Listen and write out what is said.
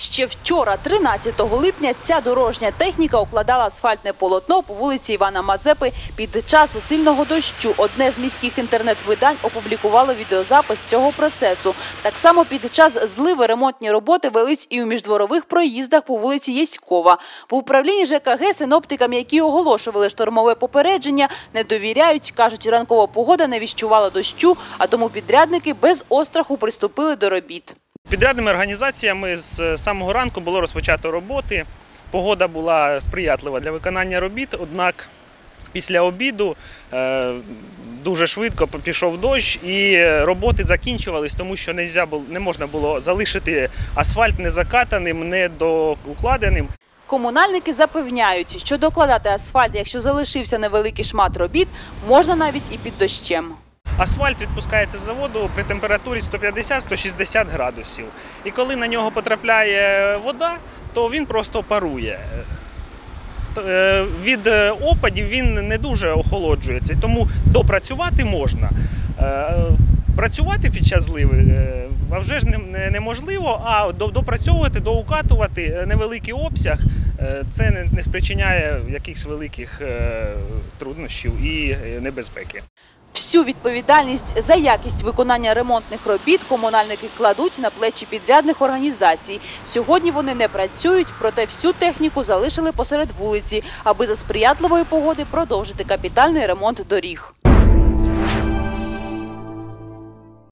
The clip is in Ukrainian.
Ще вчора, 13 липня, ця дорожня техніка укладала асфальтне полотно по вулиці Івана Мазепи під час сильного дощу. Одне з міських інтернет-видань опублікувало відеозапис цього процесу. Так само під час зливи ремонтні роботи велись і у міждворових проїздах по вулиці Єськова. В управлінні ЖКГ синоптикам, які оголошували штормове попередження, не довіряють. Кажуть, ранкова погода не віщувала дощу, а тому підрядники без остраху приступили до робіт. Підрядними організаціями з самого ранку було розпочато роботи. Погода була сприятлива для виконання робіт, однак після обіду е, дуже швидко пішов дощ і роботи закінчувались, тому що не можна було залишити асфальт не закатаним, не доукладеним. Комунальники запевняють, що докладати асфальт, якщо залишився невеликий шмат робіт, можна навіть і під дощем. Асфальт відпускається з заводу при температурі 150-160 градусів. І коли на нього потрапляє вода, то він просто парує. Е, Від опадів він не дуже охолоджується, тому допрацювати можна. Е, Працювати під час зливи е, а вже ж не- не- неможливо, а допрацьовувати, доукатувати невеликий обсяг це не- спричиняє якихось великих труднощів і небезпеки. Всю відповідальність за якість виконання ремонтних робіт комунальники кладуть на плечі підрядних організацій. Сьогодні вони не працюють, проте всю техніку залишили посеред вулиці, аби за сприятливої погоди продовжити капітальний ремонт доріг.